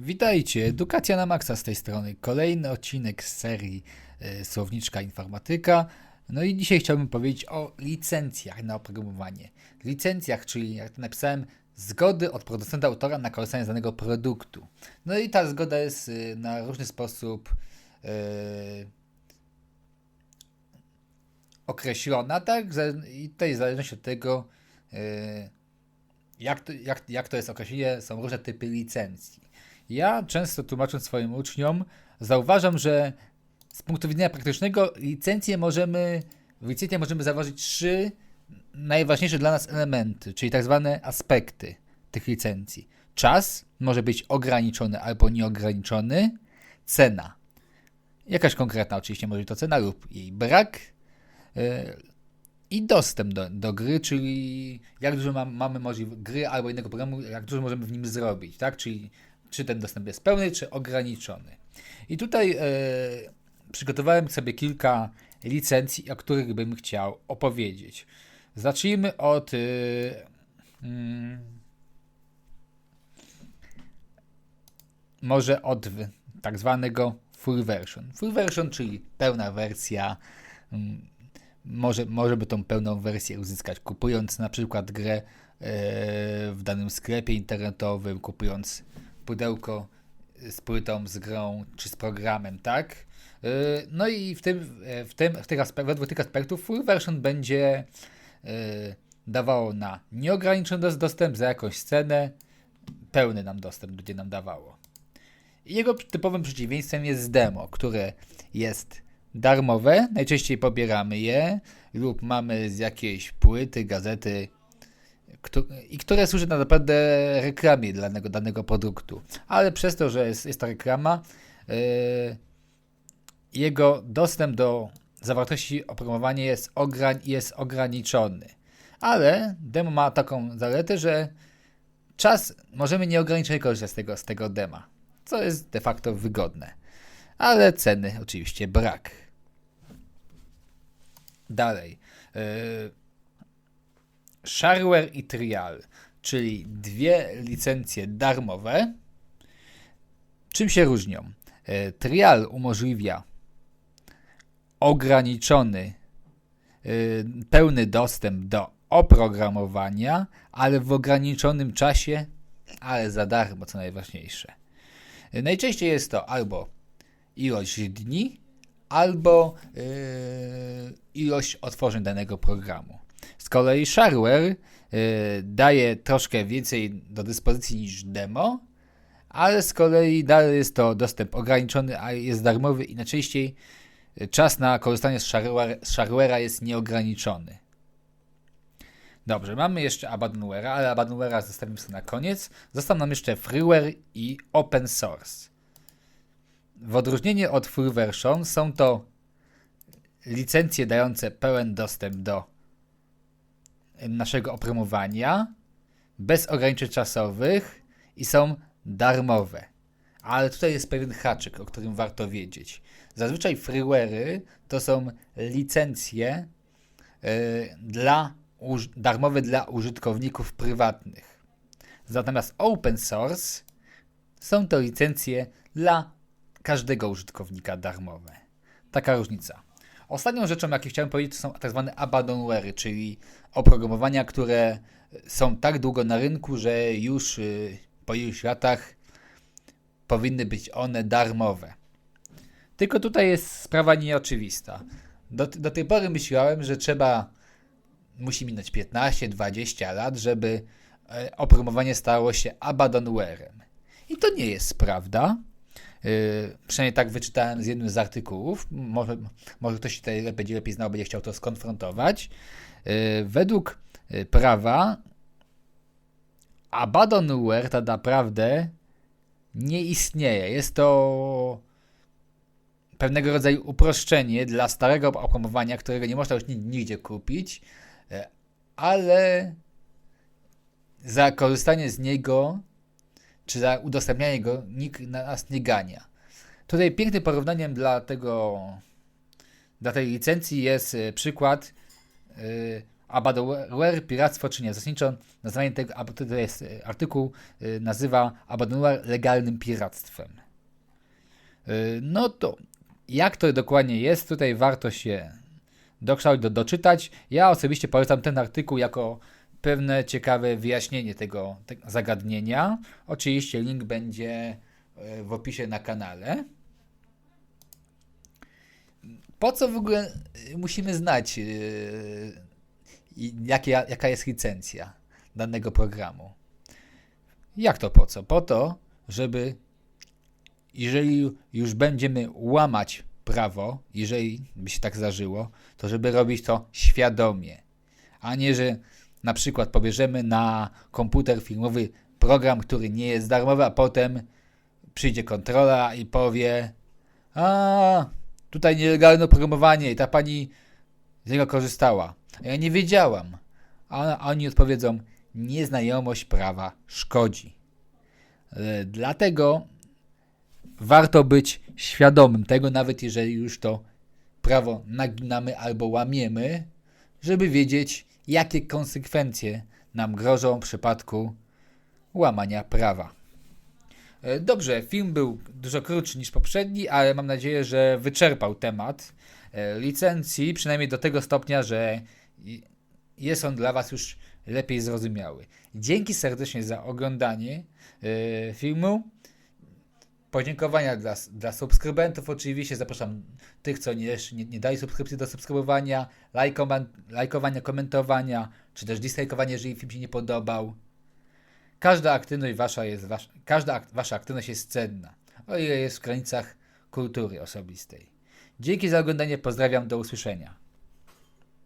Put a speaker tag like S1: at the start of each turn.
S1: Witajcie, Edukacja na Maxa z tej strony. Kolejny odcinek z serii y, Słowniczka Informatyka. No i dzisiaj chciałbym powiedzieć o licencjach na oprogramowanie. Licencjach, czyli jak napisałem, zgody od producenta autora na korzystanie z danego produktu. No i ta zgoda jest y, na różny sposób y, określona, tak? I tutaj w zależności od tego, jak to, jak, jak to jest określenie, są różne typy licencji. Ja często tłumacząc swoim uczniom, zauważam, że z punktu widzenia praktycznego licencję możemy, w licencji możemy zauważyć trzy najważniejsze dla nas elementy, czyli tak zwane aspekty tych licencji. Czas może być ograniczony albo nieograniczony, cena. Jakaś konkretna oczywiście może być to cena lub jej brak yy, i dostęp do, do gry, czyli jak dużo mam, mamy możliwości gry albo innego programu, jak dużo możemy w nim zrobić, tak? Czyli czy ten dostęp jest pełny, czy ograniczony. I tutaj e, przygotowałem sobie kilka licencji, o których bym chciał opowiedzieć. Zacznijmy od e, mm, może od tak zwanego full version. Full version, czyli pełna wersja. Mm, może, może by tą pełną wersję uzyskać kupując na przykład grę e, w danym sklepie internetowym, kupując pudełko z płytą, z grą czy z programem, tak? Y, no i w tym, w tym, w tych aspekt, według tych aspektów full version będzie y, dawało na nieograniczony dostęp za jakąś cenę, pełny nam dostęp będzie nam dawało. Jego typowym przeciwieństwem jest demo, które jest darmowe, najczęściej pobieramy je lub mamy z jakiejś płyty, gazety, i które służy na naprawdę reklamie dla danego, danego produktu. Ale przez to, że jest, jest reklama, yy, jego dostęp do zawartości oprogramowania jest, jest ograniczony. Ale demo ma taką zaletę, że czas możemy nieograniczenie korzystać z tego, z tego dema, co jest de facto wygodne. Ale ceny oczywiście brak. Dalej. Yy, Shareware i Trial, czyli dwie licencje darmowe. Czym się różnią? E, Trial umożliwia ograniczony, e, pełny dostęp do oprogramowania, ale w ograniczonym czasie, ale za darmo, co najważniejsze. E, najczęściej jest to albo ilość dni, albo ilość otworzeń danego programu. Z kolei shareware y, daje troszkę więcej do dyspozycji niż demo, ale z kolei dalej jest to dostęp ograniczony, a jest darmowy i najczęściej y, czas na korzystanie z, shareware, z shareware'a jest nieograniczony. Dobrze, mamy jeszcze abandonware'a, ale abandonware'a zostawimy sobie na koniec. Został nam jeszcze freeware i open source. W odróżnieniu od full version są to licencje dające pełen dostęp do naszego opromowania bez ograniczeń czasowych i są darmowe. Ale tutaj jest pewien haczyk, o którym warto wiedzieć. Zazwyczaj freeware'y to są licencje yy, dla, darmowe dla użytkowników prywatnych. Natomiast open source są to licencje dla każdego użytkownika darmowe. Taka różnica. Ostatnią rzeczą, jaką chciałem powiedzieć, to są tak zwane abandonware'y, czyli oprogramowania, które są tak długo na rynku, że już y, po iluś latach powinny być one darmowe. Tylko tutaj jest sprawa nieoczywista. Do, do tej pory myślałem, że trzeba, musi minąć 15-20 lat, żeby e, oprogramowanie stało się abandonware'em. I to nie jest prawda. Yy, przynajmniej tak wyczytałem z jednym z artykułów. Może, może ktoś tutaj będzie lepiej znał, będzie chciał to skonfrontować. Yy, według y, prawa abandonware tak naprawdę nie istnieje. Jest to pewnego rodzaju uproszczenie dla starego oprogramowania, którego nie można już nigdzie kupić, y, ale za korzystanie z niego czy za udostępnianie go nikt nas nie gania. Tutaj pięknym porównaniem dla tego, dla tej licencji jest e, przykład yy, Abandonware, piractwo czy nie. Zasadniczo nazwanie tego, to jest e, artykuł, e, nazywa Abandonware legalnym piractwem. E, No to jak to dokładnie jest, tutaj warto się dokształcić, do, doczytać. Ja osobiście polecam ten artykuł jako pewne ciekawe wyjaśnienie tego, tego zagadnienia. Oczywiście link będzie e, w opisie na kanale. Po co w ogóle y, musimy znać, i jakie, jaka jest licencja danego programu? Jak to po co? Po to, żeby jeżeli już będziemy łamać prawo, jeżeli by się tak zdarzyło, to żeby robić to świadomie, a nie, że na przykład pobierzemy na komputer filmowy program, który nie jest darmowy, a potem przyjdzie kontrola i powie a tutaj nielegalne oprogramowanie i ta pani z niego korzystała. Ja nie wiedziałam. A a oni odpowiedzą, nieznajomość prawa szkodzi. E, Dlatego warto być świadomym tego, nawet jeżeli już to prawo naginamy albo łamiemy, żeby wiedzieć, jakie konsekwencje nam grożą w przypadku łamania prawa. E, Dobrze, film był dużo krótszy niż poprzedni, ale mam nadzieję, że wyczerpał temat e, licencji, przynajmniej do tego stopnia, że jest on dla Was już lepiej zrozumiały. Dzięki serdecznie za oglądanie e, filmu. Podziękowania dla, dla subskrybentów. Oczywiście zapraszam tych, co nie, nie, nie dali subskrypcji do subskrybowania, lajkowa, lajkowania, komentowania, czy też dislajkowania, jeżeli film się nie podobał. Każda aktywność wasza jest wasza, każda ak- wasza aktywność jest cenna, o ile jest w granicach kultury osobistej. Dzięki za oglądanie, pozdrawiam, do usłyszenia.